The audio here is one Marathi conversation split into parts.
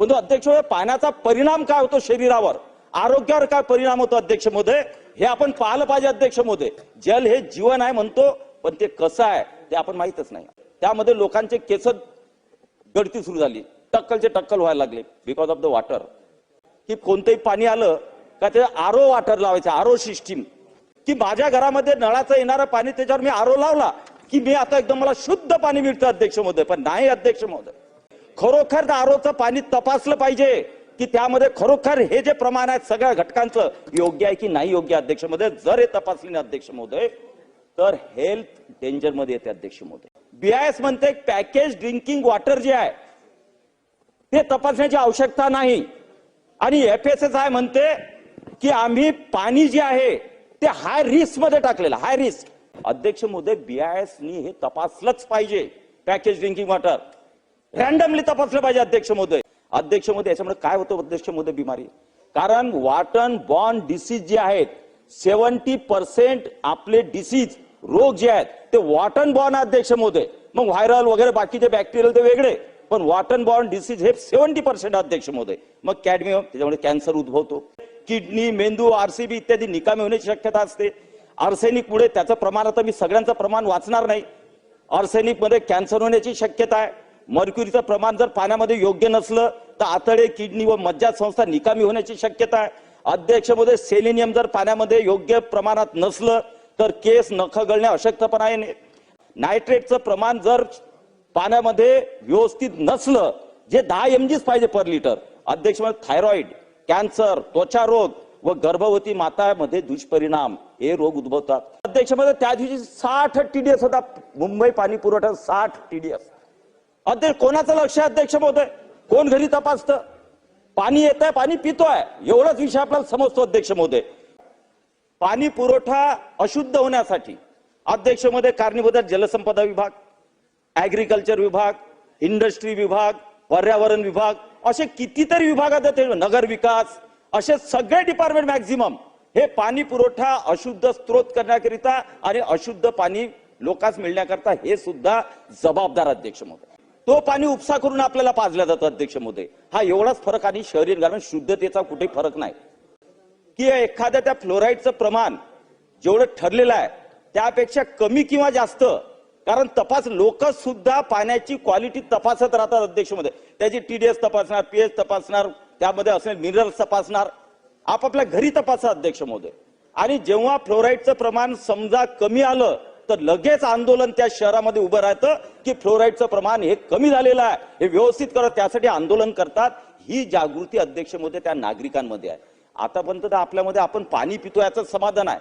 परंतु अध्यक्ष पाण्याचा परिणाम काय होतो शरीरावर? आरोग्यावर काय परिणाम होतो अध्यक्षमध्ये हे आपण पाहिलं पाहिजे अध्यक्षमध्ये जल हे जीवन आहे म्हणतो पण ते कसं आहे ते आपण माहितच नाही. त्यामध्ये लोकांचे केस गळती सुरू झाली. टक्कलचे टक्कल व्हायला लागले. बिकॉज ऑफ द वॉटर की कोणतंही पाणी आलं का ते आरो वॉटर लावायचं आरो सिस्टीम की माझ्या घरामध्ये नळाचं येणारं पाणी त्याच्यावर मी आरो लावला की मी आता एकदम मला शुद्ध पाणी मिळतं अध्यक्ष महोदय. पण नाही अध्यक्ष महोदय. खरोखर आरोचं पाणी तपासलं पाहिजे की त्यामध्ये खरोखर हे जे प्रमाण आहे सगळ्या घटकांचं योग्य आहे की नाही योग्य अध्यक्ष महोदय जर हे तपासले नाही अध्यक्ष महोदय तर हेल्थ डेंजरमध्ये येते अध्यक्ष महोदय. बीआयएस म्हणते पॅकेज ड्रिंकिंग वॉटर जे आहे ते तपासण्याची आवश्यकता नाही. आणि एफ एस एस आय म्हणते की आम्ही पाणी जे आहे ते हाय रिस्कमध्ये टाकलेलं हाय रिस्क अध्यक्ष महोदय बीआयएसनी हे तपासलंच पाहिजे पॅकेज ड्रिंकिंग वॉटर रॅन्डमली तपासलं पाहिजे अध्यक्ष महोदय. अध्यक्ष महोदय याच्यामुळे काय होतं अध्यक्ष महोदय बिमारी? कारण वाटन बॉर्न डिसीज जे आहेत सेव्हन्टी पर्सेंट आपले डिसीज रोग जे आहेत ते वॉटन बॉर्न अध्यक्ष महोदय. मग व्हायरल वगैरे बाकीचे बॅक्टेरियल ते वेगळे पण वॉटन बॉर्न डिसीज हे सेव्हन्टी पर्सेंट अध्यक्ष महोदय. मग कॅडमियम त्याच्यामुळे कॅन्सर उद्भवतो. किडनी मेंदू आरसीबी इत्यादी निकामी होण्याची शक्यता असते. आर्सेनिक मुळे त्याचं प्रमाण आता मी सगळ्यांचं प्रमाण वाचणार नाही. आर्सेनिकमध्ये कॅन्सर होण्याची शक्यता आहे. मर्क्युरीचं प्रमाण जर पाण्यामध्ये योग्य नसलं तर आतडे किडनी व मज्जा संस्था निकामी होण्याची शक्यता आहे. अध्यक्षमध्ये सेलिनियम सेलेनियम जर पाण्यामध्ये योग्य प्रमाणात नसलं तर केस नख गळणे अशक्तपणा आहे. नायट्रेटचं प्रमाण जर पाण्यामध्ये व्यवस्थित नसलं जे दहा एम जीच पाहिजे पर लिटर अध्यक्ष थायरॉइड कॅन्सर त्वचा रोग व गर्भवती मातामध्ये दुष्परिणाम हे रोग उद्भवतात. अध्यक्षमध्ये त्या दिवशी साठ टीडीएस होता. मुंबई पाणी पुरवठा साठ टीडीएस अध्यक्ष कोणाचं लक्ष आहे अध्यक्ष महोदय? कोण घरी तपासतं? पाणी येत आहे पाणी पितोय. एवढाच विषय आपल्याला समजतो अध्यक्ष महोदय. पाणी पुरवठा अशुद्ध होण्यासाठी अध्यक्षमध्ये कारणीभूत जलसंपदा विभाग ऍग्रिकल्चर विभाग इंडस्ट्री विभाग पर्यावरण विभाग असे कितीतरी विभाग आहेत ते. नगर विकास असे सगळे डिपार्टमेंट मॅक्झिमम हे पाणी पुरवठा अशुद्ध स्त्रोत करण्याकरिता आणि अशुद्ध पाणी लोकांस मिळण्याकरता हे सुद्धा जबाबदार अध्यक्ष महोदय. तो पाणी उपसा करून आपल्याला पाजल्या जातं अध्यक्ष महोदय हा एवढाच फरक आणि शहरी कारण शुद्धतेचा कुठे फरक नाही. की एखाद्या त्या फ्लोराईडचं प्रमाण जेवढं ठरलेलं आहे त्यापेक्षा कमी किंवा जास्त कारण तपास लोक सुद्धा पाण्याची क्वालिटी तपासत राहतात अध्यक्षमध्ये त्याची टीडीएस तपासणार पीएच तपासणार त्यामध्ये असणे मिनरल्स तपासणार. आपापल्या घरी तपासा अध्यक्ष महोदय आणि जेव्हा फ्लोराईडचं प्रमाण समजा कमी आलं तर लगेच आंदोलन त्या शहरामध्ये उभं राहतं की फ्लोराईडचं प्रमाण हे कमी झालेलं आहे. हे व्यवस्थित करत त्यासाठी आंदोलन करतात. ही जागृती अध्यक्ष त्या नागरिकांमध्ये आहे. आतापर्यंत तर आपल्यामध्ये आपण पाणी पितो याचं समाधान आहे.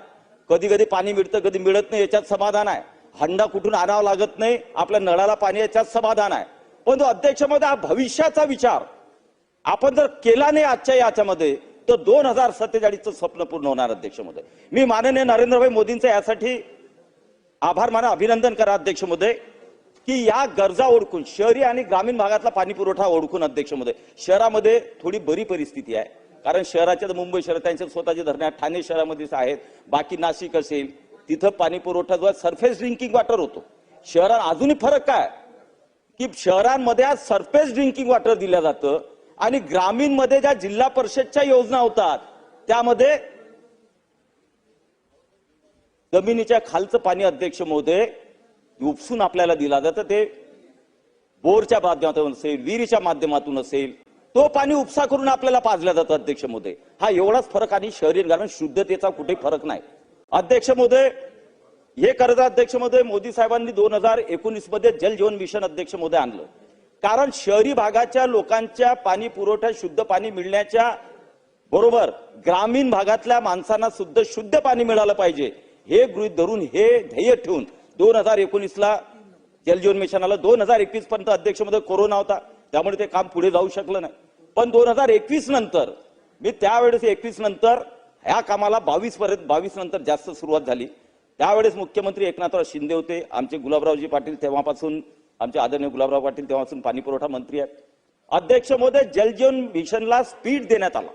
कधी कधी पाणी मिळतं कधी मिळत नाही याच्यात समाधान आहे. हंडा कुठून आणावा लागत नाही आपल्या नळाला पाणी याच्यात समाधान आहे. पण अध्यक्षमध्ये हा भविष्याचा विचार. आपण जर केला नाही आजच्या याच्यामध्ये तर दोन हजार सत्तेचाळीसचं स्वप्न पूर्ण होणार अध्यक्षमध्ये. मी माननीय नरेंद्रभाई मोदींचं यासाठी आभार माना अभिनंदन करा अध्यक्ष महोदय की या गरजा ओळखून शहरी आणि ग्रामीण भागातला पाणी पुरवठा ओळखून अध्यक्ष महोदय शहरामध्ये थोडी बरी परिस्थिती आहे. कारण शहराच्या तर मुंबई शहर त्यांचे स्वतःचे धरणे आहेत ठाणे शहरामध्येच आहेत बाकी नाशिक असेल तिथं पाणी पुरवठा जो सरफेस ड्रिंकिंग वॉटर होतो. शहरात अजूनही फरक काय? की शहरांमध्ये आज सरफेस ड्रिंकिंग वॉटर दिलं जातं आणि ग्रामीणमध्ये ज्या जिल्हा परिषदच्या योजना होतात त्यामध्ये जमिनीच्या खालचं पाणी अध्यक्ष महोदय उपसून आपल्याला दिला जातं. ते बोरच्या माध्यमातून असेल विहिरीच्या माध्यमातून असेल तो पाणी उपसा करून आपल्याला पाजला जातं अध्यक्ष महोदय. हा एवढाच फरक आणि शहरी कारण शुद्धतेचा कुठे फरक नाही. अध्यक्ष महोदय हे करत अध्यक्ष महोदय मोदी साहेबांनी दोन हजार एकोणीसमध्ये जल जीवन मिशन अध्यक्ष महोदय आणलं. कारण शहरी भागाच्या लोकांच्या पाणी पुरवठ्यात शुद्ध पाणी मिळण्याच्या बरोबर ग्रामीण भागातल्या माणसांना सुद्धा शुद्ध पाणी मिळालं पाहिजे. हे गृहित धरून हे ध्येय ठेवून दोन हजार एकोणीसला जलजीवन मिशन आलं दोन हजार एकवीस पर्यंत अध्यक्षमध्ये कोरोना होता. त्यामुळे ते काम पुढे जाऊ शकलं नाही. पण दोन हजार एकवीस नंतर मी त्यावेळेस एकवीस नंतर ह्या कामाला बावीस पर्यंत बावीस नंतर जास्त सुरुवात झाली. त्यावेळेस मुख्यमंत्री एकनाथराव शिंदे होते. आमचे गुलाबरावजी पाटील तेव्हापासून आमचे आदरणीय गुलाबराव पाटील तेव्हापासून पाणी पुरवठा मंत्री आहेत. अध्यक्ष महोदय जलजीवन मिशनला स्पीड देण्यात आला.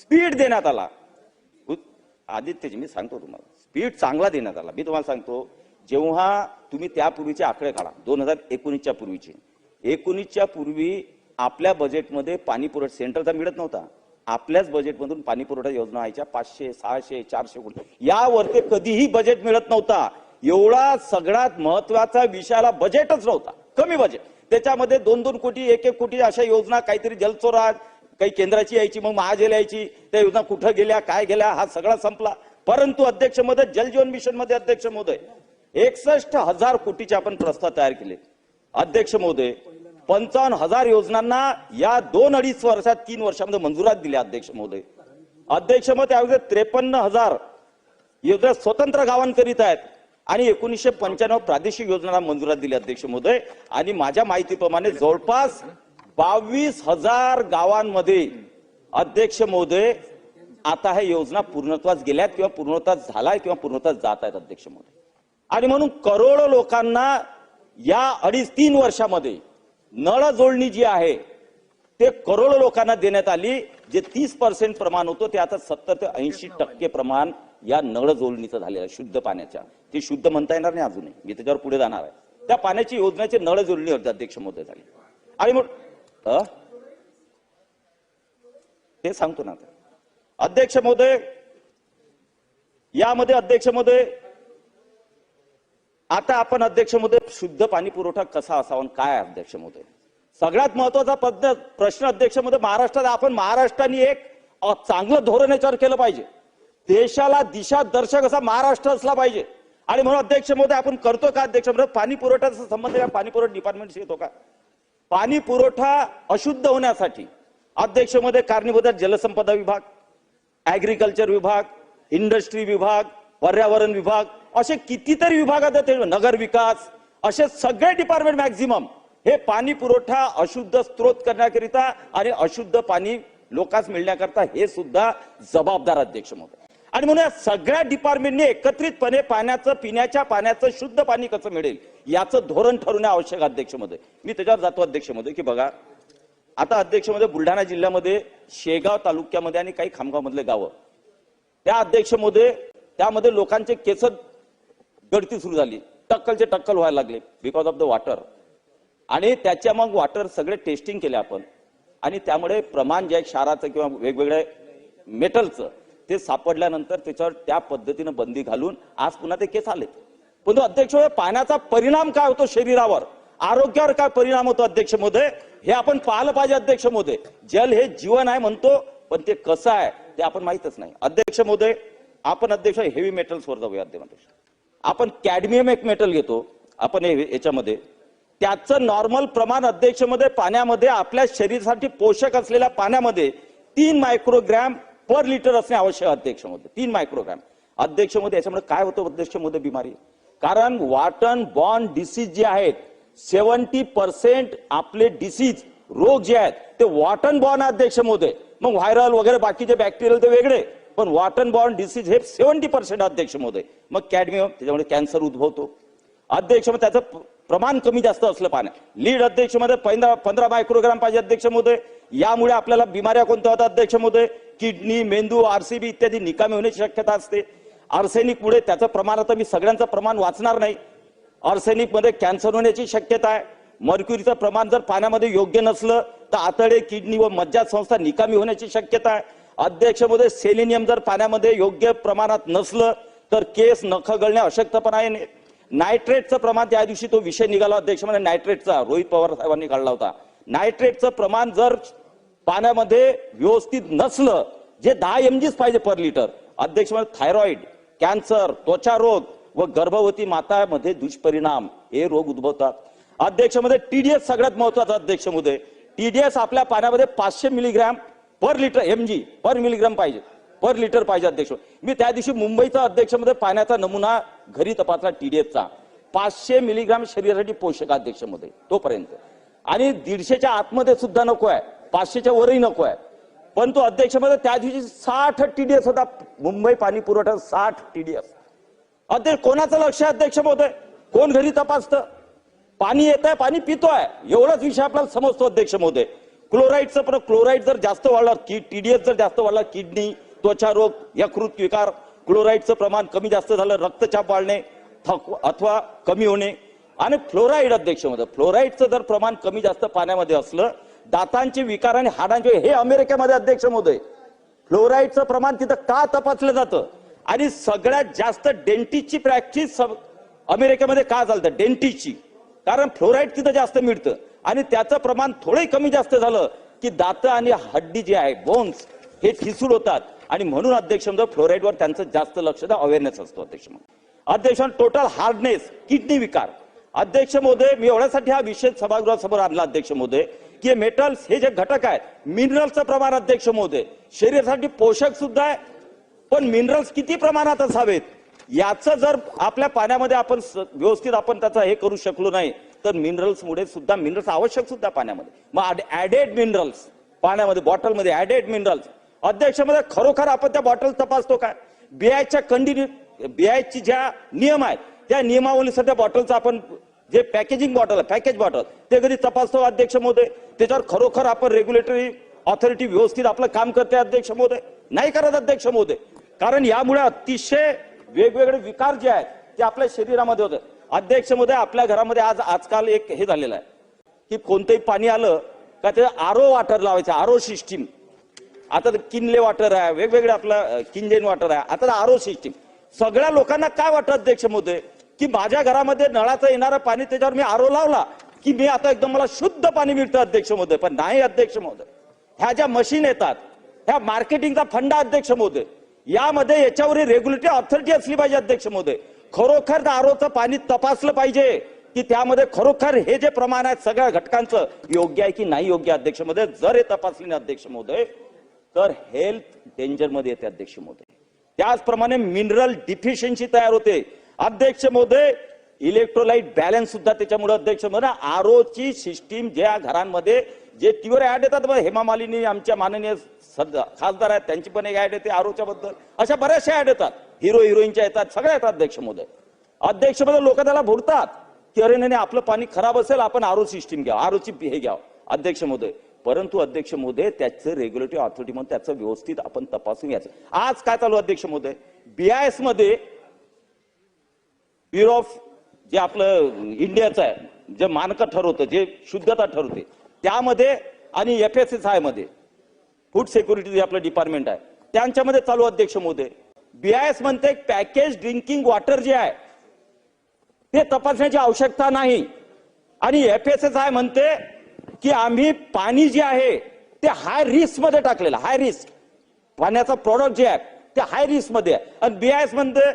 स्पीड देण्यात आला. आदित्यजी मी सांगतो तुम्हाला. पीठ चांगला देण्यात आला. मी तुम्हाला सांगतो जेव्हा तुम्ही त्यापूर्वीचे आकडे काढा दोन हजार एकोणीसच्या पूर्वीचे. एकोणीसच्या पूर्वी आपल्या बजेटमध्ये पाणी पुरवठा सेंट्रलचा मिळत नव्हता. आपल्याच बजेटमधून पाणी पुरवठा योजना व्हायच्या पाचशे सहाशे चारशे कोटी. यावरती कधीही बजेट मिळत नव्हता. एवढा सगळ्यात महत्त्वाचा विषयाला बजेटच नव्हता. कमी बजेट त्याच्यामध्ये दोन दोन कोटी एक एक कोटी अशा योजना काहीतरी जलचोराज काही केंद्राची यायची मग महाजेल यायची त्या योजना कुठं गेल्या काय गेल्या हा सगळा संपला. परंतु अध्यक्ष महोदय जलजीवन मिशनमध्ये अध्यक्ष महोदय एकसष्ट हजार कोटीचे आपण प्रस्ताव तयार केले. अध्यक्ष महोदय पंचावन्न हजार योजनांना या दोन अडीच वर्षात तीन वर्षामध्ये मंजुरात दिल्या अध्यक्ष महोदय. अध्यक्ष महोदय त्यावेळेस त्रेपन्न हजार योजना स्वतंत्र गावांकरीत आहेत आणि एकोणीसशे पंच्याण्णव प्रादेशिक योजनांना मंजुरात दिली अध्यक्ष महोदय. आणि माझ्या माहितीप्रमाणे जवळपास बावीस हजार गावांमध्ये अध्यक्ष महोदय आता ह्या योजना पूर्णत्वास गेल्यात किंवा पूर्णत्वास झालाय किंवा पूर्णत्वास जात आहेत अध्यक्ष महोदय आणि म्हणून करोडो लोकांना या अडीच तीन वर्षामध्ये नळ जोडणी जी आहे ते करोडो लोकांना देण्यात आली. जे तीस पर्सेंट प्रमाण होतं ते आता सत्तर ते ऐंशी टक्के प्रमाण या नळ जोडणीचं झालेलं आहे शुद्ध पाण्याच्या. ते शुद्ध म्हणता येणार नाही अजूनही. मी त्याच्यावर पुढे जाणार आहे. त्या पाण्याची योजनेची नळ जोडणी होती अध्यक्ष महोदय झाली. आणि मग अ? ते सांगतो ना आता. अध्यक्ष महोदय यामध्ये अध्यक्ष महोदय आता आपण अध्यक्ष महोदय शुद्ध पाणी पुरवठा कसा असावा काय अध्यक्ष महोदय? सगळ्यात महत्त्वाचा पद प्रश्न अध्यक्ष महोदय महाराष्ट्रात आपण महाराष्ट्राने एक चांगलं धोरण याच्यावर केलं पाहिजे. देशाला दिशा दर्शक असा महाराष्ट्र असला पाहिजे. आणि म्हणून अध्यक्ष महोदय आपण करतो का अध्यक्ष महोदय? पाणी पुरवठ्याचा संबंध या पाणी पुरवठा डिपार्टमेंटशी येतो का? पाणी पुरवठा अशुद्ध होण्यासाठी अध्यक्षमध्ये कारणीभूत जलसंपदा विभाग ऍग्रिकल्चर विभाग इंडस्ट्री विभाग पर्यावरण विभाग असे कितीतरी विभाग ते. नगर विकास असे सगळे डिपार्टमेंट मॅक्झिमम हे पाणी पुरवठा अशुद्ध स्त्रोत करण्याकरिता आणि अशुद्ध पाणी लोकांस मिळण्याकरता हे सुद्धा जबाबदार अध्यक्ष महोदय. आणि म्हणून या सगळ्या डिपार्टमेंटने एकत्रितपणे पाण्याचं पिण्याच्या पाण्याचं शुद्ध पाणी कसं मिळेल याचं धोरण ठरवणे आवश्यक अध्यक्षमध्ये मी त्याच्यावर जातो अध्यक्षमध्ये की बघा आता अध्यक्षमध्ये म्हणजे बुलढाणा जिल्ह्यामध्ये शेगाव तालुक्यामध्ये आणि काही खामगावमधले गावं. त्या अध्यक्षमध्ये त्यामध्ये लोकांचे केस गळती सुरू झाली. टक्कलचे टक्कल व्हायला लागले बिकॉज ऑफ द वॉटर आणि त्याच्या मग वॉटर सगळे टेस्टिंग केले आपण. आणि त्यामुळे प्रमाण जे आहे क्षाराचं किंवा वेगवेगळ्या मेटलचं ते सापडल्यानंतर त्याच्यावर त्या पद्धतीनं बंदी घालून आज पुन्हा ते केस आले पण अध्यक्ष पाण्याचा परिणाम काय होतो शरीरावर? आरोग्यावर काय परिणाम होतो अध्यक्ष महोदय? हे आपण पाहिलं पाहिजे अध्यक्ष महोदय. जल हे जीवन आहे म्हणतो पण ते कसं आहे ते आपण माहितच नाही. अध्यक्ष महोदय आपण अध्यक्ष हेवी मेटल्सवर जाऊया अध्यक्ष आपण कॅडमियम एक मेटल घेतो आपण याच्यामध्ये. त्याचं नॉर्मल प्रमाण अध्यक्षमध्ये पाण्यामध्ये आपल्या शरीरासाठी पोषक असलेल्या पाण्यामध्ये तीन मायक्रोग्रॅम पर लिटर असणे आवश्यक अध्यक्षमध्ये तीन मायक्रोग्रॅम अध्यक्षमध्ये याच्यामध्ये काय होतं अध्यक्षमध्ये बिमारी? कारण वाटन बॉन्ड डिसीज जे आहेत सेवन्टी पर्सेंट आपले डिसीज रोग जे आहेत ते वॉटन बॉर्न अध्यक्षमध्ये मग व्हायरल वगैरे बाकीचे बॅक्टेरियल ते वेगळे. पण वॉटन बॉर्न डिसीज हे सेव्हन्टी पर्सेंट अध्यक्ष महोदय मग कॅडमियम त्याच्यामुळे कॅन्सर उद्भवतो. अध्यक्ष मग त्याचं प्रमाण कमी जास्त असलं पाहिजे लीड अध्यक्षमध्ये पंधरा पंधरा मायक्रोग्राम पाहिजे अध्यक्ष महोदय यामुळे आपल्याला बिमाऱ्या कोणत्या होतात अध्यक्ष महोदय किडनी मेंदू आरसीबी इत्यादी निकामी होण्याची शक्यता असते. आर्सेनिक मुळे त्याचं प्रमाण आता मी सगळ्यांचं प्रमाण वाचणार नाही. आर्सेनिकमध्ये कॅन्सर होण्याची शक्यता आहे. मर्क्युरीचं प्रमाण जर पाण्यामध्ये योग्य नसलं तर आतडे किडनी व मज्जा संस्था निकामी होण्याची शक्यता आहे. अध्यक्षमध्ये सेलेनियम जर पाण्यामध्ये योग्य प्रमाणात नसलं तर केस नख गळणे अशक्तपणा आहे. नायट्रेटचं प्रमाण त्या दिवशी तो विषय निघाला. अध्यक्ष म्हणजे नायट्रेटचा रोहित पवार साहेबांनी काढला होता. नायट्रेटचं प्रमाण जर पाण्यामध्ये व्यवस्थित नसलं जे दहा एमजीच पाहिजे पर लिटर अध्यक्ष म्हणजे थायरॉइड कॅन्सर त्वचा रोग व गर्भवती मातामध्ये दुष्परिणाम हे रोग उद्भवतात. अध्यक्षमध्ये टीडीएस सगळ्यात महत्त्वाचा अध्यक्षमध्ये टीडीएस आपल्या पाण्यामध्ये पाचशे milligram per litre MG per milligram पाहिजे. पर लिटर पाहिजे अध्यक्ष. मी त्या दिवशी मुंबईचा अध्यक्षमध्ये पाण्याचा नमुना घरी तपासला टीडीएसचा पाचशे मिलीग्राम शरीरासाठी पोषक अध्यक्षमध्ये तोपर्यंत. आणि दीडशेच्या आतमध्ये सुद्धा नको आहे. पाचशेच्या वरही नको आहे. पण तो अध्यक्षमध्ये त्या दिवशी साठ टीडीएस होता. मुंबई पाणी पुरवठा साठ टीडीएस अध्यक्ष कोणाचं लक्ष अध्यक्ष होतंय कोण घरी तपासतं? पाणी येत आहे पाणी पितोय. एवढाच विषय आपल्याला समजतो अध्यक्ष महोदय. क्लोराईडचं पण क्लोराईड जर जास्त वाढला की टीडीएस जर जास्त वाढला किडनी त्वचा रोग यकृत विकार क्लोराईडचं प्रमाण कमी जास्त झालं रक्तचाप वाढणे अथवा कमी होणे. आणि फ्लोराईड अध्यक्षमध्ये फ्लोराईडचं जर प्रमाण कमी जास्त पाण्यामध्ये असलं दातांचे विकार आणि हाडांचे हे अमेरिकेमध्ये अध्यक्ष महोदय. फ्लोराईडचं प्रमाण तिथं का तपासलं जातं? आणि सगळ्यात जास्त डेंटिस्टची प्रॅक्टिस अमेरिकेमध्ये का चालतं डेंटिस्टची कारण फ्लोराईड तिथं जास्त मिळतं. आणि त्याचं प्रमाण थोडंही कमी जास्त झालं की दात आणि हड्डी जे आहे बोन्स हे ठिसूळ होतात. आणि म्हणून अध्यक्ष फ्लोराईडवर त्यांचं जास्त लक्ष अवेअरनेस असतो अध्यक्ष अध्यक्ष टोटल हार्डनेस किडनी विकार. अध्यक्ष महोदय मी एवढ्यासाठी हा विषय सभागृहासमोर आणला अध्यक्ष महोदय की मेटल्स हे जे घटक आहेत मिनरलचं प्रमाण अध्यक्ष महोदय. शरीरासाठी पोषक सुद्धा आहे पण मिनरल्स किती प्रमाणात असावेत? याचं जर आपल्या पाण्यामध्ये आपण व्यवस्थित आपण त्याचा हे करू शकलो नाही तर मिनरल्समुळे सुद्धा मिनरल्स आवश्यक सुद्धा पाण्यामध्ये. मग ऍडेड मिनरल्स पाण्यामध्ये बॉटलमध्ये ऍडेड मिनरल्स अध्यक्षामध्ये खरोखर आपण त्या बॉटल तपासतो काय बीआयच्या कंटिन्यू बीआयची ज्या नियम आहेत त्या नियमावलीसाठी त्या बॉटलचं आपण जे पॅकेजिंग बॉटल आहे पॅकेज बॉटल ते कधी तपासतो अध्यक्ष महोदय? त्याच्यावर खरोखर आपण रेग्युलेटरी ऑथॉरिटी व्यवस्थित आपलं काम करते अध्यक्ष महोदय? नाही करत अध्यक्ष महोदय. कारण यामुळे अतिशय वेगवेगळे विकार जे आहेत ते आपल्या शरीरामध्ये होते. अध्यक्षमध्ये आपल्या घरामध्ये आज आजकाल एक हे झालेलं आहे की कोणतंही पाणी आलं का ते आरो वॉटर लावायचं आरो सिस्टीम. आता किनले वॉटर आहे वेगवेगळे आपलं किंजेन वॉटर आहे. आता आरो सिस्टीम. सगळ्या लोकांना काय वाटतं अध्यक्षमध्ये की माझ्या घरामध्ये नळाचं येणारं पाणी त्याच्यावर मी आरो लावला की मी आता एकदम मला शुद्ध पाणी मिळतं अध्यक्षमध्ये पण नाही अध्यक्ष महोदय ह्या ज्या मशीन येतात ह्या मार्केटिंगचा फंडा अध्यक्ष महोदय यामध्ये याच्यावरील रेग्युलेटरी ऑथॉरिटी असली पाहिजे अध्यक्ष महोदय. खरोखर आरोचं पाणी तपासलं पाहिजे की त्यामध्ये खरोखर हे जे प्रमाण आहे सगळ्या घटकांचं योग्य आहे की नाही योग्य अध्यक्ष महोदय? जर हे तपासले नाही अध्यक्ष महोदय तर हेल्थ डेंजरमध्ये येते अध्यक्ष महोदय. त्याचप्रमाणे मिनरल डिफिशियन्सी तयार होते. अध्यक्ष महोदय इलेक्ट्रोलाइट बॅलन्स सुद्धा त्याच्यामुळे अध्यक्ष महोदय आरोची सिस्टीम ज्या घरांमध्ये जे टीव्हीवर ऍड येतात बघा, हेमा मालिनी आमच्या माननीय सद- खासदार आहेत त्यांची पण एक ऍड येते आरोच्या बद्दल अशा बऱ्याचशा ऍड येतात. हिरो हिरोईनच्या येतात सगळ्या येतात अध्यक्ष महोदय. अध्यक्ष महोदय लोक त्याला भोरतात की अरे नाही नाही, आपलं पाणी खराब असेल आपण आरो सिस्टीम घ्या आरोची हे घ्या. अध्यक्ष महोदय परंतु अध्यक्ष महोदय त्याचं रेग्युलेटरी ऑथॉरिटी म्हणून त्याचं व्यवस्थित आपण तपासून घ्यायचं. आज काय चालू अध्यक्ष महोदय? बीआयएसमध्ये ब्युरो ऑफ जे आपलं इंडियाचं आहे जे मानकं ठरवतं जे शुद्धता ठरवते त्यामध्ये आणि एफ एस एस आयमध्ये फूड सिक्युरिटी जे आपलं डिपार्टमेंट आहे. त्यांच्यामध्ये चालू अध्यक्ष मोदय बीआयएस म्हणते पॅकेज ड्रिंकिंग वॉटर जे आहे ते तपासण्याची आवश्यकता नाही. आणि एफ एस एस आय म्हणते की आम्ही पाणी जे आहे ते हाय रिस्कमध्ये टाकलेलं हाय रिस्क पाण्याचा प्रॉडक्ट जे आहे ते हाय रिस्कमध्ये आहे. आणि बीआयएस म्हणते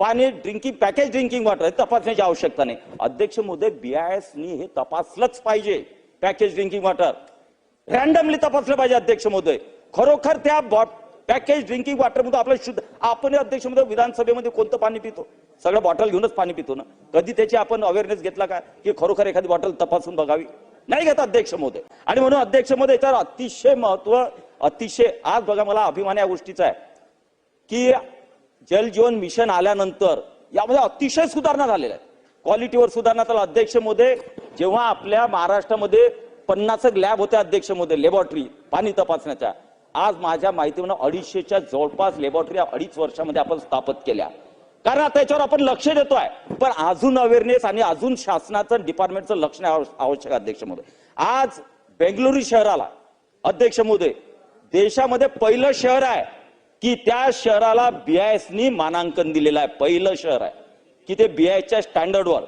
पाणी ड्रिंकिंग पॅकेज ड्रिंकिंग वॉटर तपासण्याची आवश्यकता नाही. अध्यक्ष मोदे बीआयएसनी हे तपासलंच पाहिजे. पॅकेज ड्रिंकिंग वॉटर रॅन्डमली तपासलं पाहिजे अध्यक्ष महोदय. खरोखर त्या पॅकेज ड्रिंकिंग वॉटरमध्ये आपलं शुद्ध आपण अध्यक्ष महोदय विधानसभेमध्ये कोणतं पाणी पितो? सगळं बॉटल घेऊनच पाणी पितो ना? कधी त्याची आपण अवेअरनेस घेतला का? की खरोखर एखादी बॉटल तपासून बघावी? नाही घेत अध्यक्ष महोदय. आणि म्हणून अध्यक्ष महोदय याच्यावर अतिशय महत्त्व अतिशय आज बघा मला अभिमान या गोष्टीचा आहे. की जल जीवन मिशन आल्यानंतर यामध्ये अतिशय सुधारणा झालेल्या आहेत. क्वालिटीवर सुधारणा तर अध्यक्ष मोदे. जेव्हा आपल्या महाराष्ट्रामध्ये पन्नास लॅब होत्या अध्यक्ष मोदे लॅबॉरेटरी पाणी तपासण्याच्या. आज माझ्या माहितीवर अडीचशेच्या जवळपास लॅबॉरेटरी अडीच वर्षामध्ये आपण स्थापित केल्या. कारण आता याच्यावर आपण लक्ष देतोय. पण अजून अवेअरनेस आणि अजून शासनाचं डिपार्टमेंटचं लक्ष आवश्यक अध्यक्ष मोदय आज बेंगलुरू शहराला अध्यक्ष मोदे देशामध्ये पहिलं शहर आहे की त्या शहराला बीआयएसनी मानांकन दिलेलं आहे. पहिलं शहर आहे. की ते बीआयच्या स्टँडर्डवर.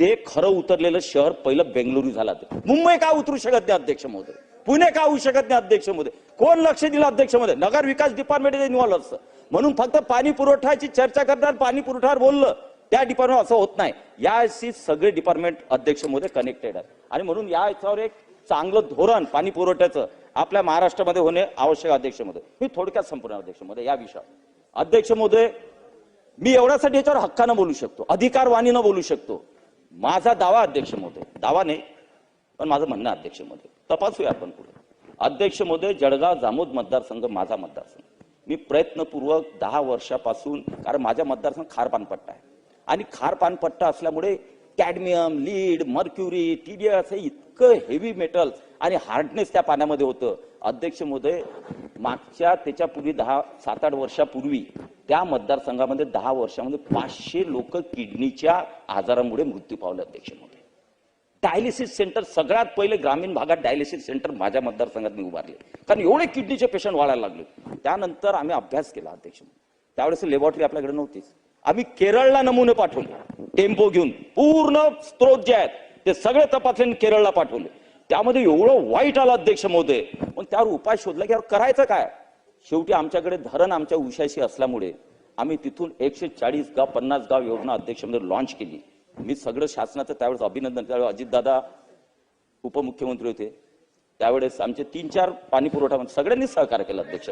ते खरं उतरलेलं शहर पहिलं बेंगलुरू झालं ते. मुंबई का उतरू शकत नाही अध्यक्ष महोदय? पुणे का होऊ शकत नाही अध्यक्ष महोदय? कोण लक्ष दिलं अध्यक्ष महोदय? नगर विकास डिपार्टमेंट इन्व्हॉल्व्ह असतं म्हणून फक्त पाणी पुरवठ्याची चर्चा करणार पाणी पुरवठ्यावर बोललं त्या डिपार्टमेंट असं होत नाही. याशी सगळे डिपार्टमेंट अध्यक्ष महोदय कनेक्टेड आहेत. आणि म्हणून या याच्यावर एक चांगलं धोरण पाणी पुरवठ्याचं आपल्या महाराष्ट्रामध्ये होणे आवश्यक अध्यक्ष महोदय. मी थोडक्यात संपूर्ण अध्यक्ष महोदय या विषयावर. अध्यक्ष महोदय मी एवढ्यासाठी याच्यावर हक्कानं बोलू शकतो अधिकारवाणीनं बोलू शकतो. माझा दावा अध्यक्ष महोदय दावा नाही पण माझं म्हणणं अध्यक्ष महोदय. तपासूया आपण पुढे. अध्यक्ष महोदय जळगाव जामोद मतदारसंघ माझा मतदारसंघ. मी प्रयत्नपूर्वक दहा वर्षापासून कारण माझ्या मतदारसंघ खार पानपट्टा आहे. आणि खार पानपट्टा असल्यामुळे कॅडमियम लीड मर्क्युरी टीडीएस हे इतकं हेवी मेटल आणि हार्डनेस त्या पाण्यामध्ये होतं. अध्यक्ष महोदय मागच्या त्याच्यापूर्वी दहा सात आठ वर्षापूर्वी त्या मतदारसंघामध्ये दहा वर्षामध्ये पाचशे लोक किडनीच्या आजारामुळे मृत्यू पावले अध्यक्ष होते डायलिसिस सेंटर सगळ्यात पहिले ग्रामीण भागात डायलिसिस सेंटर माझ्या मतदारसंघात मी उभारले. कारण एवढे किडनीचे पेशंट वाढायला लागले. त्यानंतर आम्ही अभ्यास केला अध्यक्ष त्यावेळेस लेबॉरेटरी आपल्याकडे नव्हतीच. आम्ही केरळला नमुने पाठवले. टेम्पो घेऊन. पूर्ण स्त्रोत जे आहेत ते सगळे तपासले केरळला पाठवले. त्यामध्ये एवढं वाईट आलं अध्यक्ष महोदय पण त्यावर उपाय शोधला की यावर करायचं काय? शेवटी आमच्याकडे धरण आमच्या उशाशी असल्यामुळे आम्ही तिथून एकशे चाळीस गाव पन्नास गाव योजना अध्यक्षमध्ये लॉन्च केली. मी सगळं शासनाचं त्यावेळेस अभिनंदन त्यावेळेस अजितदादा उपमुख्यमंत्री होते. त्यावेळेस आमचे तीन चार पाणी पुरवठा सगळ्यांनी सहकार्य केलं अध्यक्ष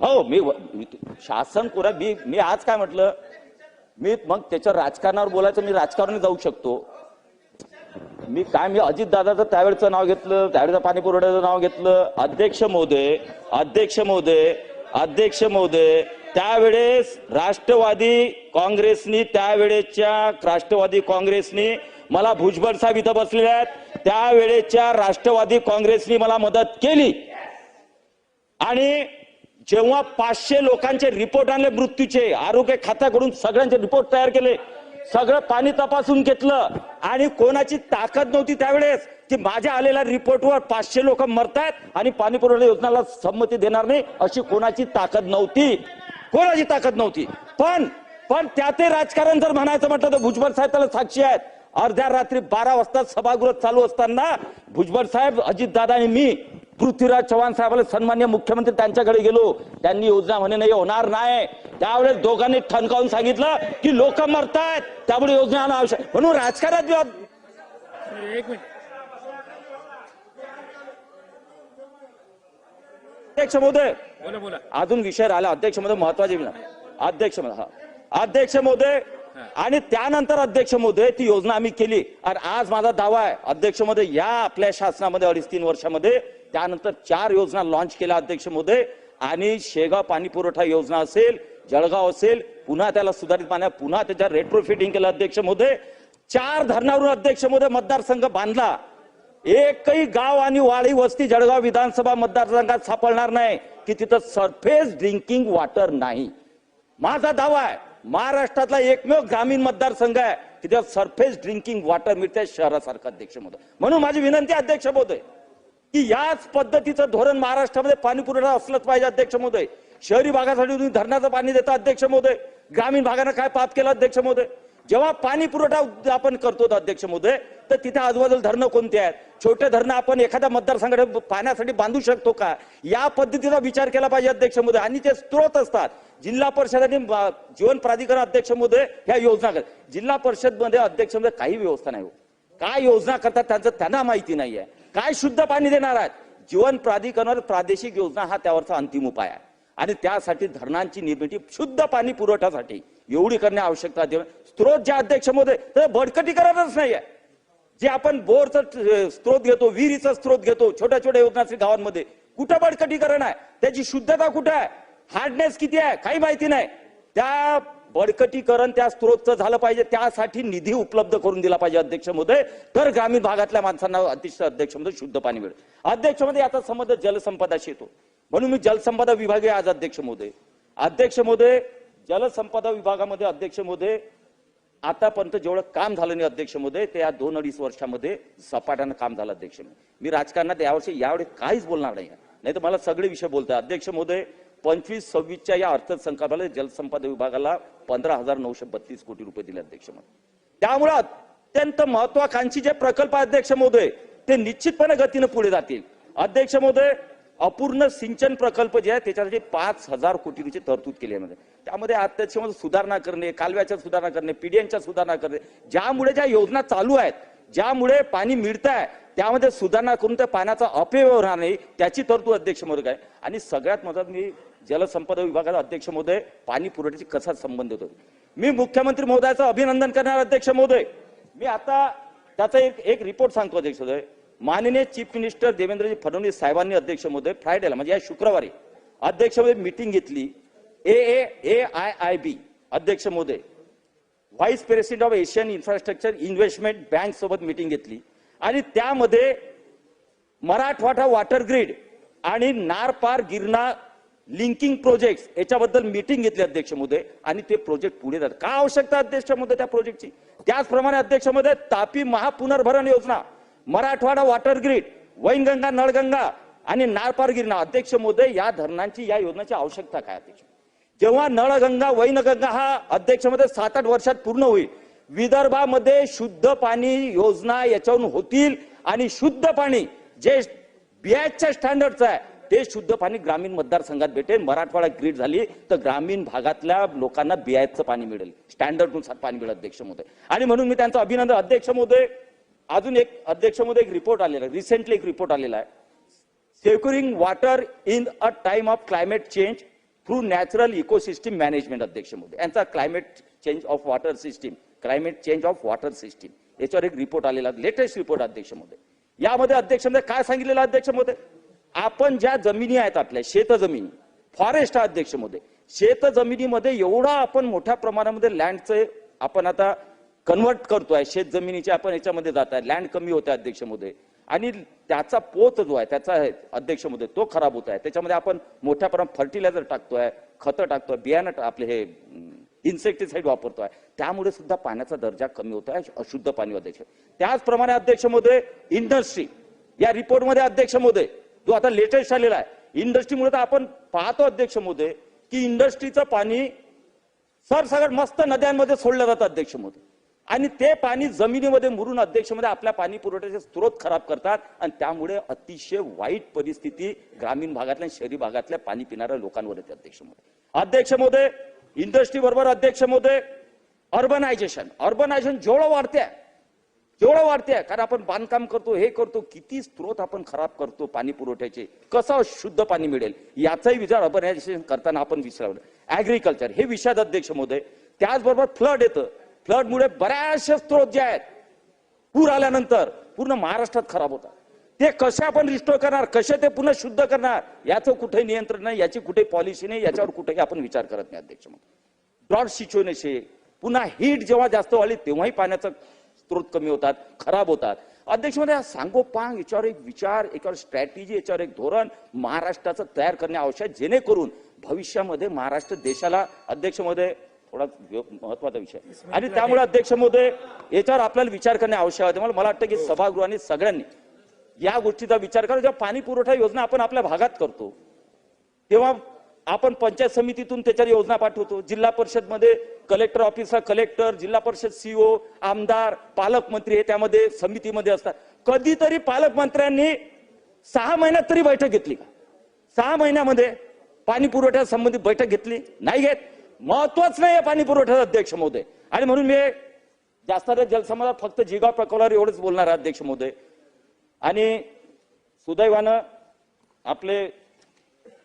हो मी मी- शासन कोरा मी मी आज काय म्हटलं? मी मग त्याच्या राजकारणावर बोलायचं मी राजकारणी जाऊ शकतो. मी काय मी अजित दादाचं त्यावेळेचं नाव घेतलं त्यावेळेचं पाणी पुरवठ्याचं नाव घेतलं. अध्यक्ष महोदय अध्यक्ष महोदय अध्यक्ष महोदय. त्यावेळेस राष्ट्रवादी काँग्रेसनी त्यावेळेच्या राष्ट्रवादी काँग्रेसनी मला भुजबळ साहेब इथं बसलेले आहेत. त्यावेळेच्या राष्ट्रवादी काँग्रेसनी मला मदत केली. आणि जेव्हा पाचशे लोकांचे रिपोर्ट आणले मृत्यूचे आरोग्य खात्याकडून सगळ्यांचे रिपोर्ट तयार केले सगळं पाणी तपासून घेतलं आणि कोणाची ताकद नव्हती त्यावेळेस की माझ्या आलेल्या रिपोर्टवर पाचशे लोक मरतायत आणि पाणी पुरवठा योजनाला संमती देणार नाही अशी कोणाची ताकद नव्हती. कोणाची ताकद नव्हती? पण पण त्याते राजकारण जर म्हणायचं म्हटलं तर भुजबळ साहेब त्याला साक्षी आहेत. अर्ध्या रात्री बारा वाजता सभागृह चालू असताना भुजबळ साहेब अजितदादा आणि मी पृथ्वीराज चव्हाण साहेबाला सन्मान्य मुख्यमंत्री त्यांच्याकडे गेलो. त्यांनी योजना म्हणे नाही होणार नाही. त्यावेळेस दोघांनी ठणकावून सांगितलं की लोक मरतायत. त्यामुळे योजना आणणं आवश्यक. म्हणून राजकारणात एक मिनिट. अध्यक्ष महोदय. बोला अजून विषय राहिला. अध्यक्ष महोदय महत्त्वाचे अध्यक्ष महोदय हा. अध्यक्ष महोदय आणि त्यानंतर अध्यक्ष महोदय ती योजना आम्ही केली. आणि आज माझा दावा आहे अध्यक्ष महोदय या आपल्या शासनामध्ये अडीच तीन वर्षामध्ये त्यानंतर चार योजना लॉन्च केल्या अध्यक्ष महोदय आणि शेगाव पाणी पुरवठा योजना असेल जळगाव असेल पुन्हा त्याला सुधारित पाण्या पुन्हा त्याच्या रेट्रोफिटिंग केलं अध्यक्ष महोदय चार धरणावरून अध्यक्ष महोदय मतदारसंघ बांधला. एकही गाव आणि वाळी वस्ती जळगाव विधानसभा मतदारसंघात सापडणार नाही की तिथं सरफेस ड्रिंकिंग वॉटर नाही. माझा दावा आहे महाराष्ट्रातला एकमेव ग्रामीण मतदारसंघ आहे तिथं सरफेस ड्रिंकिंग वॉटर मिळते शहरासारखं अध्यक्ष महोदय म्हणून माझी विनंती अध्यक्ष महोदय की याच पद्धतीचं धोरण महाराष्ट्रामध्ये पाणी पुरवठा असलंच पाहिजे अध्यक्ष महोदय. शहरी भागासाठी तुम्ही धरणाचं पाणी देता अध्यक्ष महोदय. ग्रामीण भागानं काय पाप केलं अध्यक्ष महोदय? जेव्हा पाणी पुरवठा आपण करतो अध्यक्ष महोदय तर तिथे आजूबाजूला धरणं कोणते आहेत? छोटे धरणं आपण एखाद्या मतदारसंघाकडे पाण्यासाठी बांधू शकतो का? या पद्धतीचा विचार केला पाहिजे अध्यक्ष महोदय. आणि ते स्त्रोत असतात. जिल्हा परिषद आणि जीवन प्राधिकरण अध्यक्ष महोदय ह्या योजना करतात. जिल्हा परिषदमध्ये अध्यक्षमध्ये काही व्यवस्था नाही हो. काय योजना करतात त्यांचं त्यांना माहिती नाही आहे काय शुद्ध पाणी देणार आहेत? जीवन प्राधिकरण प्रादेशिक योजना हा त्यावरचा अंतिम उपाय आहे. आणि त्यासाठी धरणांची निर्मिती शुद्ध पाणी पुरवठ्यासाठी एवढी करणे आवश्यकता स्त्रोत ज्या अध्यक्ष महोदय तर बळकटीकरणच नाहीये. जे आपण बोरचं स्त्रोत घेतो विहिरीचा स्त्रोत घेतो छोट्या छोट्या योजना गावांमध्ये कुठं बडकटीकरण आहे? त्याची शुद्धता कुठं आहे? हार्डनेस किती आहे? काही माहिती नाही. त्या बळकटीकरण त्या स्त्रोतचं झालं पाहिजे त्यासाठी निधी उपलब्ध करून दिला पाहिजे अध्यक्ष महोदय. तर ग्रामीण भागातल्या माणसांना अतिशय अध्यक्ष महोदय शुद्ध पाणी मिळेल. अध्यक्षमध्ये याचा संबंध जलसंपदाशी येतो. म्हणून मी जलसंपदा विभागीय आज अध्यक्ष महोदय. अध्यक्ष महोदय जलसंपदा विभागामध्ये अध्यक्ष महोदय आतापर्यंत जेवढं काम झालं नाही अध्यक्ष महोदय ते या दोन अडीच वर्षामध्ये सपाट्यानं काम झालं अध्यक्ष मी राजकारणात यावर्षी यावेळी काहीच बोलणार नाही. नाही तर मला सगळे विषय बोलतात अध्यक्ष महोदय पंचवीस सव्वीसच्या या अर्थसंकल्पाला जलसंपदा विभागाला पंधरा हजार नऊशे बत्तीस कोटी रुपये दिले अध्यक्ष म्हणून. त्यामुळे अत्यंत महत्वाकांक्षी जे प्रकल्प अध्यक्ष महोदय ते निश्चितपणे गतीनं पुढे जातील. अध्यक्ष महोदय अपूर्ण सिंचन प्रकल्प जे आहे त्याच्यासाठी पाच हजार कोटी रुपये तरतूद केली आहे. त्यामध्ये अध्यक्षमध्ये सुधारणा करणे कालव्याच्या सुधारणा करणे पीडीएनच्या सुधारणा करणे ज्यामुळे ज्या योजना चालू आहेत ज्यामुळे पाणी मिळत आहे त्यामध्ये सुधारणा करून त्या पाण्याचा अपव्यवहार नाही त्याची तरतूद अध्यक्ष महोदय आहे आणि सगळ्यात महत्वाचं मी जलसंपदा विभागाचा अध्यक्ष महोदय पाणी पुरवठ्याची कसा संबंध होतो? मी मुख्यमंत्री महोदयाचं अभिनंदन करणार अध्यक्ष महोदय. मी आता त्याचा एक एक रिपोर्ट सांगतो अध्यक्ष महोदय. माननीय चीफ मिनिस्टर देवेंद्रजी फडणवीस साहेबांनी अध्यक्ष महोदय फ्रायडेला म्हणजे या शुक्रवारी अध्यक्ष महोदय मीटिंग घेतली. ए ए ए आय आय बी अध्यक्ष महोदय. Vice president of Asian infrastructure investment bank सोबत मिटिंग घेतली. आणि त्यामध्ये मराठवाडा वॉटर ग्रीड आणि नारपार गिरणा लिंकिंग प्रोजेक्ट याच्याबद्दल मीटिंग घेतली अध्यक्ष महोदय आणि ते प्रोजेक्ट पुढे जातात. का आवश्यकता अध्यक्ष महोदय त्या प्रोजेक्टची? त्याचप्रमाणे अध्यक्षमध्ये तापी महापुनर्भरण योजना मराठवाडा वॉटर ग्रीड वैनगंगा नळगंगा आणि नारपार गिरणा. अध्यक्ष मोदय या धरणांची या योजनेची आवश्यकता काय अध्यक्ष जेव्हा नळगंगा वैनगंगा हा अध्यक्षमध्ये सात आठ वर्षात पूर्ण होईल विदर्भामध्ये शुद्ध पाणी योजना याच्यावरून होतील आणि शुद्ध पाणी जे बियाच्या स्टँडर्डचं आहे ते शुद्ध पाणी ग्रामीण मतदारसंघात भेटेल. मराठवाडा ग्रीड झाली तर ग्रामीण भागातल्या लोकांना बियायचं पाणी मिळेल. स्टँडर्डनुसार पाणी मिळेल अध्यक्ष मोदय आणि म्हणून मी त्यांचं अभिनंदन. अध्यक्ष मोदय अजून एक अध्यक्ष मोदय एक रिपोर्ट आलेला आहे. रिसेंटली एक रिपोर्ट आलेला आहे. Securing water in a time of climate change through natural ecosystem management अध्यक्ष मोदी यांचा climate change of water system climate change of water system याच्यावर एक रिपोर्ट आलेला लेटेस्ट रिपोर्ट अध्यक्ष मोदी यामध्ये अध्यक्ष काय सांगितलेलं अध्यक्ष मोदी आपण ज्या जमिनी आहेत आपल्या शेत जमिनी फॉरेस्ट अध्यक्षमध्ये शेत जमिनीमध्ये एवढा आपण मोठ्या प्रमाणामध्ये लँडचे आपण आता कन्वर्ट करतोय शेत जमिनीचे आपण याच्यामध्ये जात आहे लँड कमी होत आहे अध्यक्ष आणि त्याचा पोत जो आहे त्याचा अध्यक्षमध्ये अध्यक्षमध्ये तो खराब होत आहे त्याच्यामध्ये आपण मोठ्या प्रमाणात फर्टिलायझर टाकतोय खतं टाकतोय बियाणं आपले हे इन्सेक्टिसाइड वापरतोय. त्यामुळे सुद्धा पाण्याचा दर्जा कमी होत आहे अशुद्ध पाणी अध्यक्ष. त्याचप्रमाणे अध्यक्षमध्ये इंडस्ट्री. या रिपोर्टमध्ये अध्यक्षमध्ये जो आता लेटेस्ट आलेला आहे. इंडस्ट्रीमुळे तर आपण पाहतो अध्यक्षमध्ये की इंडस्ट्रीचं पाणी सरसकट मस्त नद्यांमध्ये सोडलं जातं अध्यक्ष मोदी. आणि ते पाणी जमिनीमध्ये मुरून अध्यक्षमध्ये आपल्या पाणी पुरवठ्याचे स्रोत खराब करतात आणि त्यामुळे अतिशय वाईट परिस्थिती ग्रामीण भागातल्या शहरी भागातल्या पाणी पिणाऱ्या लोकांवर येते अध्यक्ष मोदी. अध्यक्ष मोदय इंडस्ट्री बरोबर अध्यक्ष मोदय अर्बनायझेशन अर्बनायझेशन जेवढं वाढते जेवढं वाढते कारण आपण बांधकाम करतो हे करतो किती स्रोत आपण खराब करतो पाणी पुरवठ्याचे कसं शुद्ध पाणी मिळेल याचाही विचार अर्बनायझेशन करताना आपण विसरवलं ऍग्रिकल्चर हे विषयात अध्यक्ष मोदय त्याचबरोबर फ्लड येतं. फ्लडमुळे बऱ्याचशे स्रोत जे आहेत पूर आल्यानंतर पूर्ण महाराष्ट्रात खराब होतात. ते कसे आपण रिस्टोर करणार कसे ते पुन्हा शुद्ध करणार याचं कुठे नियंत्रण नाही याची कुठे पॉलिसी नाही याच्यावर कुठेही आपण विचार करत नाही अध्यक्ष ड्रॉट सिच्युएशन पुन्हा हीट जेव्हा जास्त वाढली तेव्हाही पाण्याचं स्रोत कमी होतात खराब होतात. अध्यक्षमध्ये सांगोपांग याच्यावर एक विचार याच्यावर स्ट्रॅटेजी याच्यावर एक धोरण महाराष्ट्राचं तयार करणे आवश्यक आहे, जेणेकरून भविष्यामध्ये महाराष्ट्र देशाला अध्यक्षमध्ये थोडा महत्त्वाचा विषय. आणि त्यामुळे अध्यक्ष महोदय याच्यावर आपल्याला विचार करणे आवश्यक आहे. मला मला वाटतं की सभागृहाने सगळ्यांनी या गोष्टीचा विचार करा. जेव्हा पाणी पुरवठा योजना आपण आपल्या भागात करतो तेव्हा आपण पंचायत समितीतून त्याच्यावर योजना पाठवतो. जिल्हा परिषदमध्ये कलेक्टर ऑफिसला कलेक्टर जिल्हा परिषद सीओ आमदार पालकमंत्री हे त्यामध्ये समितीमध्ये असतात. कधीतरी पालकमंत्र्यांनी सहा महिन्यात तरी बैठक घेतली. का सहा महिन्यामध्ये पाणी पुरवठ्या संबंधित बैठक घेतली. नाही घेत. महत्वच नाही आहे पाणी पुरवठ्याचा अध्यक्ष महोदय. आणि म्हणून मी जास्त जलसंपदा फक्त जिगाव प्रकल्पावर एवढंच बोलणार अध्यक्ष महोदय. आणि सुदैवानं आपले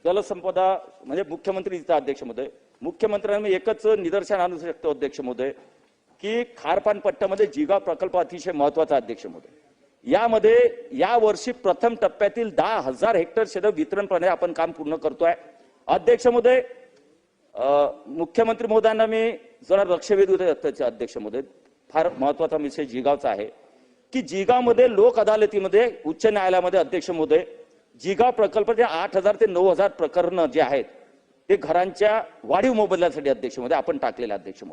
जलसंपदा म्हणजे मुख्यमंत्रीचा अध्यक्ष महोदय मुख्यमंत्र्यांनी एकच निदर्शन आणू शकतो अध्यक्ष महोदय की खारपान पट्ट्यामध्ये जिगाव प्रकल्प अतिशय महत्त्वाचा अध्यक्ष महोदय. यामध्ये या वर्षी प्रथम टप्प्यातील दहा हजार हेक्टर शेत वितरणपणे आपण काम पूर्ण करतोय. अध्यक्ष महोदय मुख्यमंत्री महोदयांना मी जरा लक्ष वेधू अध्यक्ष महोदय. फार महत्त्वाचा विषय जिगावचा आहे की जिगावमध्ये लोक अदालतीमध्ये उच्च न्यायालयामध्ये अध्यक्ष महोदय जिगाव जे आठ हजार ते नऊ हजार प्रकरण जे आहेत ते घरांच्या वाढीव मोबदल्यासाठी अध्यक्षमध्ये आपण टाकलेले अध्यक्ष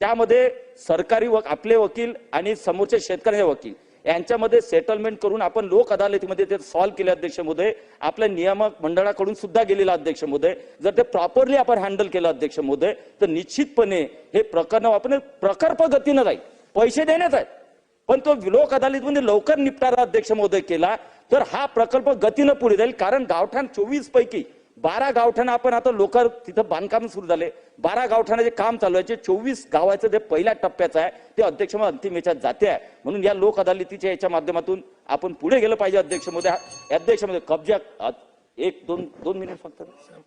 त्यामध्ये सरकारी व आपले वकील आणि समोरचे शेतकऱ्यांचे वकील यांच्यामध्ये सेटलमेंट करून आपण लोक अदालतीमध्ये ते सॉल्व्ह केले अध्यक्ष महोदय आपल्या नियामक मंडळाकडून सुद्धा गेलेला अध्यक्ष महोदय जर ते प्रॉपरली आपण हँडल केलं अध्यक्ष महोदय तर निश्चितपणे हे प्रकरण आपण प्रकल्प गतीनं जाईल. पैसे देण्यात आहेत. पण तो लोक अदालतीमध्ये लवकर निपटारा अध्यक्ष मोदय केला तर हा प्रकल्प गतीनं पुढे जाईल. कारण गावठाण चोवीस पैकी बारा गावठाण आपण आता लोक तिथं बांधकाम सुरू झाले. बारा गावठाणाचे काम चालू आहे. जे चोवीस गावाचं जे पहिल्या टप्प्याचं आहे ते अध्यक्ष अंतिम याच्यात जाते आहे. म्हणून या लोक अदालतीच्या याच्या माध्यमातून आपण पुढे गेलं पाहिजे अध्यक्ष महोदय. अध्यक्ष महोदय कब्जा एक दोन दोन मिनिट फक्त.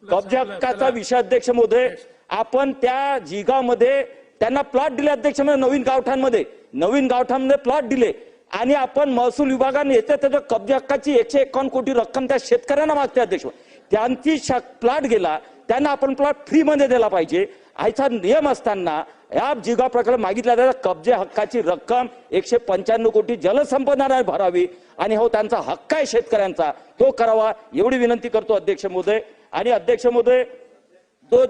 कब्जा हक्काचा विषय अध्यक्ष महोदय. आपण त्या जिगावमध्ये त्यांना प्लॉट दिले अध्यक्ष म्हणजे नवीन गावठाणमध्ये. नवीन गावठाणमध्ये प्लॉट दिले. आणि आपण महसूल विभागाने येते त्याच्या कब्जा हक्काची एकशे एकावन्न कोटी रक्कम त्या शेतकऱ्यांना मागते अध्यक्ष. त्यांची प्लॉट गेला त्यांना आपण प्लॉट फ्रीमध्ये दिला पाहिजे. आयचा नियम असताना या जिगा प्रकल्प मागितल्या जातात. कब्जे हक्काची रक्कम एकशे पंच्याण्णव कोटी जलसंपदाने भरावी आणि हो त्यांचा हक्क आहे शेतकऱ्यांचा. तो करावा एवढी विनंती करतो अध्यक्ष महोदय. आणि अध्यक्ष महोदय तो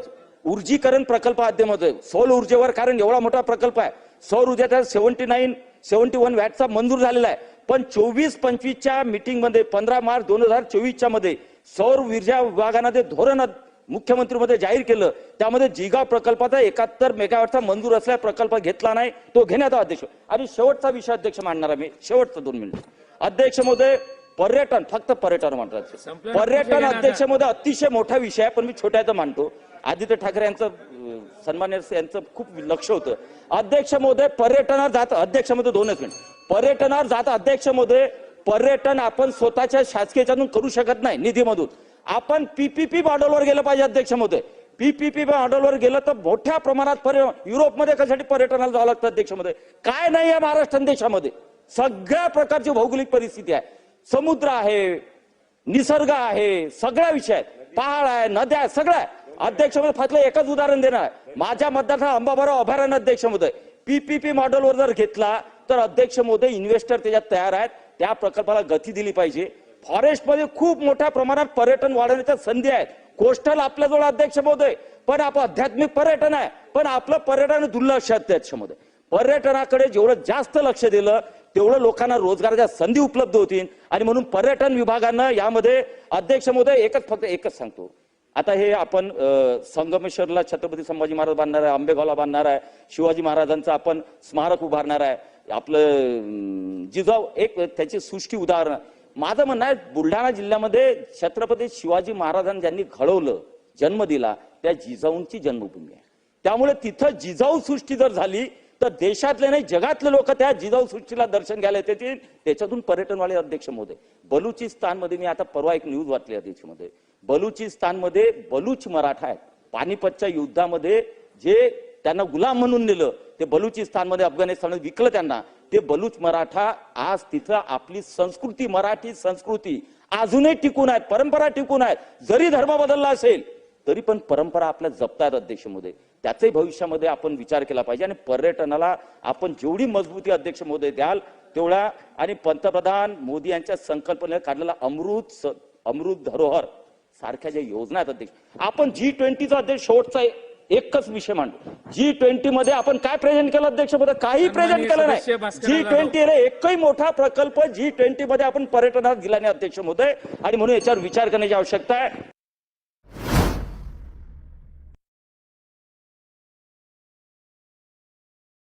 ऊर्जीकरण प्रकल्प माध्यमामध्ये सौर ऊर्जेवर कारण एवढा मोठा प्रकल्प आहे. सौर ऊर्जेचा सेव्हन्टी नाईन सेव्हन्टी वन वॅटचा मंजूर झालेला आहे. पण चोवीस पंचवीसच्या मीटिंगमध्ये पंधरा मार्च दोन हजार चोवीसच्या मध्ये सौर ऊर्जा विभागानं ते धोरण मुख्यमंत्रीमध्ये जाहीर केलं त्यामध्ये जिगा प्रकल्पाचा एकाहत्तर मेगावॅटचा मंजूर असलेला प्रकल्प घेतला नाही तो घेण्यात अध्यक्ष. आणि शेवटचा विषय अध्यक्ष मांडणार आहे मी. शेवटचा दोन मिनिट. अध्यक्ष महोदय पर्यटन फक्त पर्यटन संपलं पर्यटन. अध्यक्षमध्ये अतिशय मोठा विषय आहे पण मी छोट्याचा मानतो आदित्य ठाकरे यांचं सन्मान्य यांचं खूप लक्ष होतं. अध्यक्ष महोदय पर्यटनावर जात अध्यक्षमध्ये दोनच मिनिट. पर्यटनावर जात अध्यक्ष महोदय पर्यटन आपण स्वतःच्या शासकीयच्यातून करू शकत नाही निधीमधून. आपण पीपीपी मॉडेलवर गेलं पाहिजे अध्यक्ष महोदय पीपीपी मॉडेलवर गेलं तर मोठ्या प्रमाणात पर्यटन युरोपमध्ये कशासाठी पर्यटनाला जावं लागतं अध्यक्ष महोदय काय नाही आहे महाराष्ट्र देशामध्ये. सगळ्या प्रकारची भौगोलिक परिस्थिती आहे. समुद्र आहे निसर्ग आहे सगळ्या विषय आहेत. पहाड आहे नद्या आहे सगळं आहे. अध्यक्षमध्ये फाटलं एकच उदाहरण देणार. माझ्या मतदारसंघ अंबाबाराव अभयारण्य अध्यक्ष महोदय. पीपीपी मॉडेलवर जर घेतला तर अध्यक्ष महोदय इन्व्हेस्टर त्याच्यात तयार आहेत. त्या प्रकल्पाला गती दिली पाहिजे. फॉरेस्टमध्ये खूप मोठ्या प्रमाणात पर्यटन वाढवण्याच्या संधी आहेत. कोस्टल आपल्याजवळ अध्यक्ष महोदय पण आपलं आध्यात्मिक पर्यटन आहे. पण आपलं पर्यटन दुर्लक्ष अध्यक्ष महोदय. पर्यटनाकडे जेवढं जास्त लक्ष दिलं तेवढं लोकांना रोजगाराच्या संधी उपलब्ध होतील. आणि म्हणून पर्यटन विभागानं यामध्ये अध्यक्ष महोदय एकच फक्त एकच सांगतो. आता हे आपण संगमेश्वरला छत्रपती संभाजी महाराज बांधणार आहे आंबेगावला बांधणार आहे शिवाजी महाराजांचं आपण स्मारक उभारणार आहे. आपलं जिजाऊ एक त्याची सृष्टी उदाहरण. माझं म्हणणं आहे बुलढाणा जिल्ह्यामध्ये छत्रपती शिवाजी महाराजांनी ज्यांनी घडवलं जन्म दिला त्या जिजाऊंची जन्मभूमी आहे. त्यामुळे तिथं जिजाऊ सृष्टी जर झाली तर देशातले नाही जगातले लोक त्या जिजाऊ सृष्टीला दर्शन घ्यायला येतील. त्याच्यातून पर्यटनवाले अध्यक्ष महोदय बलुचिस्तानमध्ये मी आता परवा एक न्यूज वाचली अध्यक्ष महोदय बलुचिस्तानमध्ये बलुच मराठा आहेत. पानिपतच्या युद्धामध्ये जे त्यांना गुलाम म्हणून नेलं ते बलुचिस्तानमध्ये अफगाणिस्तानमध्ये विकलं त्यांना ते बलुच मराठा आज तिथं आपली संस्कृती मराठी संस्कृती अजूनही टिकून आहेत परंपरा टिकून आहेत. जरी धर्म बदलला असेल तरी पण परंपरा आपल्या जपतायत येतात देशामध्ये त्याचाही भविष्यामध्ये आपण विचार केला पाहिजे आणि पर्यटनाला आपण जेवढी मजबूती अध्यक्ष महोदय द्याल तेवढा आणि पंतप्रधान मोदी यांच्या संकल्पने काढलेला अमृत अमृत धरोहर सारख्या ज्या योजना आहेत अध्यक्ष आपण जी ट्वेंटीचा अध्यक्ष शेवटचा एकच विषय मांडतो. जी ट्वेंटी मध्ये आपण काय प्रेझेंट केलं अध्यक्ष महोदय काही प्रेझेंट केलं नाही. जी. ट्वेंटी एकही मोठा प्रकल्प जी ट्वेंटी मध्ये आपण पर्यटनात दिला नाही अध्यक्ष महोदय. आणि म्हणून याच्यावर विचार करण्याची आवश्यकता आहे.